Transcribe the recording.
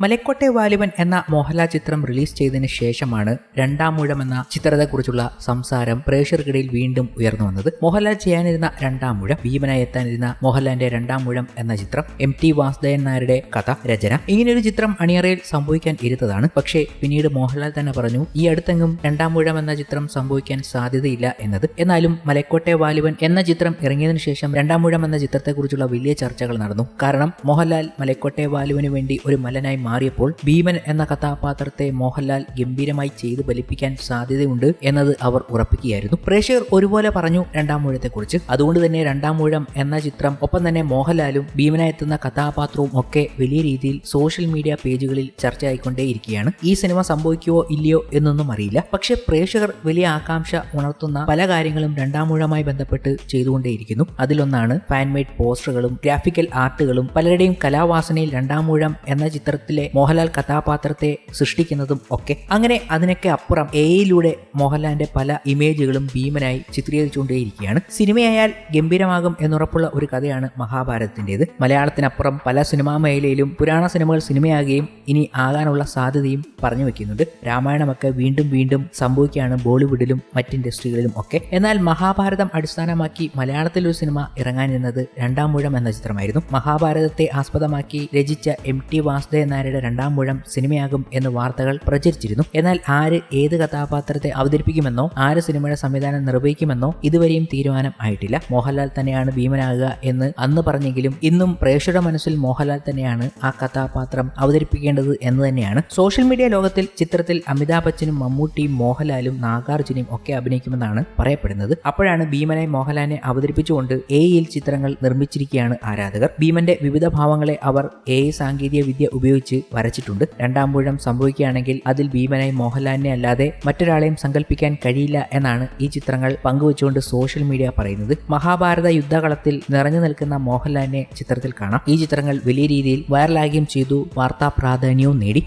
മലക്കോട്ടെ വാലിബൻ എന്ന മോഹൻലാൽ ചിത്രം റിലീസ് ചെയ്തതിന് ശേഷമാണ് രണ്ടാം മൂഴം എന്ന ചിത്രത്തെക്കുറിച്ചുള്ള സംസാരം പ്രേക്ഷകർക്കിടയിൽ വീണ്ടും ഉയർന്നു വന്നത്. മോഹൻലാൽ ചെയ്യാനിരുന്ന രണ്ടാം മൂഴം ഭീമനായി എത്താനിരുന്ന മോഹൻലാലിന്റെ രണ്ടാം മൂഴം എന്ന ചിത്രം എം ടി വാസുദേവൻ നായരുടെ കഥ രചന. ഇങ്ങനെയൊരു ചിത്രം അണിയറയിൽ സംഭവിക്കാൻ ഇരുത്തതാണ്. പക്ഷേ പിന്നീട് മോഹൻലാൽ തന്നെ പറഞ്ഞു ഈ അടുത്തെങ്ങും രണ്ടാം മൂഴം എന്ന ചിത്രം സംഭവിക്കാൻ സാധ്യതയില്ല എന്നത്. എന്നാലും മലക്കോട്ടെ വാലിബൻ എന്ന ചിത്രം ഇറങ്ങിയതിനു ശേഷം രണ്ടാം മൂഴം എന്ന ചിത്രത്തെക്കുറിച്ചുള്ള വലിയ ചർച്ചകൾ നടന്നു. കാരണം മോഹൻലാൽ മലക്കോട്ടെ വാലുവിന് വേണ്ടി ഒരു മലനായി മാറിയപ്പോൾ ഭീമൻ എന്ന കഥാപാത്രത്തെ മോഹൻലാൽ ഗംഭീരമായി ചെയ്ത് ബലിപ്പിക്കാൻ സാധ്യതയുണ്ട് എന്നത് അവർ ഉറപ്പിക്കുകയായിരുന്നു. പ്രേക്ഷകർ ഒരുപോലെ പറഞ്ഞു രണ്ടാം മൂഴത്തെക്കുറിച്ച്. അതുകൊണ്ട് തന്നെ രണ്ടാം മൂഴം എന്ന ചിത്രം ഒപ്പം തന്നെ മോഹൻലാലും ഭീമനായെത്തുന്ന കഥാപാത്രവും ഒക്കെ വലിയ രീതിയിൽ സോഷ്യൽ മീഡിയ പേജുകളിൽ ചർച്ചയായിക്കൊണ്ടേയിരിക്കുകയാണ്. ഈ സിനിമ സംഭവിക്കുവോ ഇല്ലയോ എന്നൊന്നും അറിയില്ല. പക്ഷേ പ്രേക്ഷകർ വലിയ ആകാംക്ഷ ഉണർത്തുന്ന പല കാര്യങ്ങളും രണ്ടാം മൂഴമായി ബന്ധപ്പെട്ട് ചെയ്തുകൊണ്ടേയിരിക്കുന്നു. അതിലൊന്നാണ് ഫാൻമെയ്ഡ് പോസ്റ്ററുകളും ഗ്രാഫിക്കൽ ആർട്ടുകളും പലരുടെയും കലാവാസനയിൽ രണ്ടാം മൂഴം എന്ന ചിത്രത്തിലെ മോഹൻലാൽ കഥാപാത്രത്തെ സൃഷ്ടിക്കുന്നതും ഒക്കെ. അങ്ങനെ അതിനൊക്കെ അപ്പുറം എയിലൂടെ മോഹൻലാലിന്റെ പല ഇമേജുകളും ഭീമനായി ചിത്രീകരിച്ചുകൊണ്ടേയിരിക്കുകയാണ്. സിനിമയായാൽ ഗംഭീരമാകും എന്നുറപ്പുള്ള ഒരു കഥയാണ് മഹാഭാരതത്തിന്റെത്. മലയാളത്തിനപ്പുറം പല സിനിമാ മേഖലയിലും പുരാണ സിനിമകൾ സിനിമയാകുകയും ഇനി ആകാനുള്ള സാധ്യതയും പറഞ്ഞു വെക്കുന്നുണ്ട്. രാമായണമൊക്കെ വീണ്ടും വീണ്ടും സംഭവിക്കുകയാണ് ബോളിവുഡിലും മറ്റ് ഇൻഡസ്ട്രികളിലും ഒക്കെ. എന്നാൽ മഹാഭാരതം അടിസ്ഥാനമാക്കി മലയാളത്തിൽ ഒരു സിനിമ ഇറങ്ങാനിരുന്നത് രണ്ടാം മൂഴം എന്ന ചിത്രമായിരുന്നു. മഹാഭാരതത്തെ ആസ്പദമാക്കി രചിച്ച എം ടി വാസുദേവൻ നായരുടെ രണ്ടാം മൂഴം സിനിമയാകും എന്ന് വാർത്തകൾ പ്രചരിച്ചിരുന്നു. എന്നാൽ ആര് ഏത് കഥാപാത്രത്തെ അവതരിപ്പിക്കുമെന്നോ ആര് സിനിമയുടെ സംവിധാനം നിർവഹിക്കുമെന്നോ ഇതുവരെയും തീരുമാനം ആയിട്ടില്ല. മോഹൻലാൽ തന്നെയാണ് ഭീമനാകുക എന്ന് അന്ന് പറഞ്ഞെങ്കിലും ഇന്നും പ്രേക്ഷകരുടെ മനസ്സിൽ മോഹൻലാൽ തന്നെയാണ് ആ കഥാപാത്രം അവതരിപ്പിക്കേണ്ടത് എന്ന് തന്നെയാണ്. സോഷ്യൽ മീഡിയ ലോകത്തിൽ ചിത്രത്തിൽ അമിതാഭ് ബച്ചനും മമ്മൂട്ടിയും മോഹൻലാലും നാഗാർജുനയും ഒക്കെ അഭിനയിക്കുമെന്നാണ് പറയപ്പെടുന്നത്. അപ്പോഴാണ് ഭീമനെ മോഹൻലാലിനെ അവതരിപ്പിച്ചുകൊണ്ട് എയിൽ ചിത്രങ്ങൾ നിർമ്മിച്ചിരിക്കുകയാണ് ആരാധകർ. ഭീമന്റെ വിവിധ ഭാവങ്ങളെ അവർ എ സാങ്കേതിക വിദ്യ ഉപയോഗിച്ച് വരച്ചിട്ടുണ്ട്. രണ്ടാം പൂഴം സംഭവിക്കുകയാണെങ്കിൽ അതിൽ ഭീമനായി മോഹൻലാലിനെ അല്ലാതെ മറ്റൊരാളെയും സങ്കല്പിക്കാൻ കഴിയില്ല എന്നാണ് ഈ ചിത്രങ്ങൾ പങ്കുവച്ചുകൊണ്ട് സോഷ്യൽ മീഡിയ പറയുന്നത്. മഹാഭാരത യുദ്ധകളത്തിൽ നിറഞ്ഞു നിൽക്കുന്ന മോഹൻലാലിനെ ചിത്രത്തിൽ കാണാം. ഈ ചിത്രങ്ങൾ വലിയ രീതിയിൽ വൈറലാകുകയും ചെയ്തു. വാർത്താ പ്രാധാന്യവും നേടി.